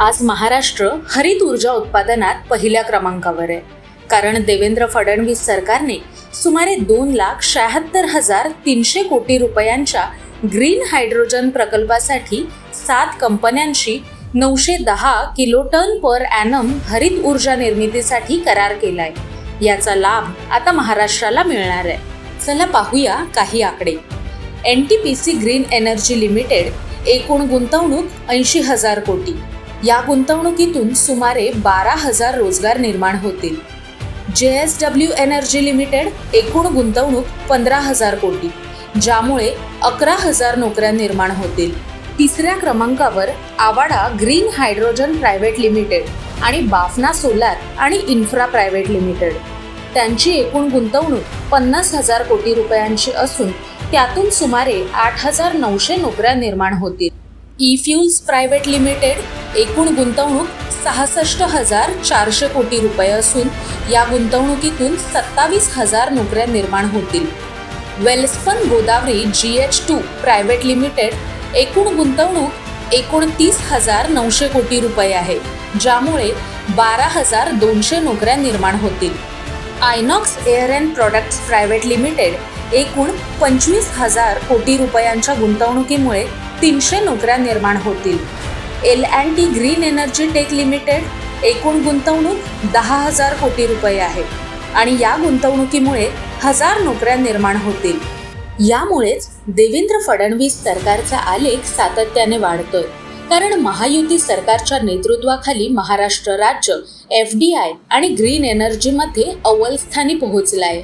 आज महाराष्ट्र हरित ऊर्जा उत्पादनात पहिल्या क्रमांकावर आहे. कारण देवेंद्र फडणवीस सरकारने सुमारे दोन लाख शहात्तर हजार तीनशे कोटी रुपयांच्या ग्रीन हायड्रोजन प्रकल्पासाठी सात कंपन्यांशी नऊशे दहा किलो टन पर ॲनम हरित ऊर्जा निर्मितीसाठी करार केलाय. याचा लाभ आता महाराष्ट्राला मिळणार आहे. चला पाहूया काही आकडे. N T P C green energy limited एकूण गुंतवणूक ऐंशी हजार कोटी. या गुंतवणुकीतून सुमारे बारा हजार रोजगार निर्माण होतील. जे एस डब्ल्यू एनर्जी लिमिटेड एकूण गुंतवणूक पंधरा हजार कोटी ज्यामुळे अकरा हजार नोकऱ्या निर्माण होतील. तिसऱ्या क्रमांकावर Avaada green hydrogen private limited आणि बाफना सोलार आणि इन्फ्रा प्रायव्हेट लिमिटेड. त्यांची एकूण गुंतवणूक पन्नास हजार कोटी रुपयांची असून त्यातून सुमारे आठ हजार नऊशे नोकऱ्या निर्माण होतील. ई फ्युल्स प्रायव्हेट लिमिटेड एकूण गुंतवणूक सहासष्ट हजार चारशे कोटी रुपये असून या गुंतवणुकीतून सत्तावीस हजार नोकऱ्या निर्माण होतील. Welspun Godavari G H two private limited एकूण गुंतवणूक एकोणतीस हजार नऊशे कोटी रुपये आहे ज्यामुळे बारा हजार दोनशे नोकऱ्या निर्माण होतील. Inox air and products private limited एकूण पंचवीस हजार कोटी रुपयांच्या गुंतवणुकीमुळे तीनशे नोकऱ्या निर्माण होतील. L and T green energy tech limited एकूण गुंतवणूक दहा हजार कोटी रुपये आहे. आणि या गुंतवणुकीमुळे हजार नोकऱ्या निर्माण होतील. यामुळेच देवेंद्र फडणवीस सरकारचा आलेख सातत्याने वाढतोय. कारण महायुती सरकारच्या नेतृत्वाखाली महाराष्ट्र राज्य एफ डी आय आणि ग्रीन एनर्जीमध्ये अव्वल स्थानी पोहोचलाय.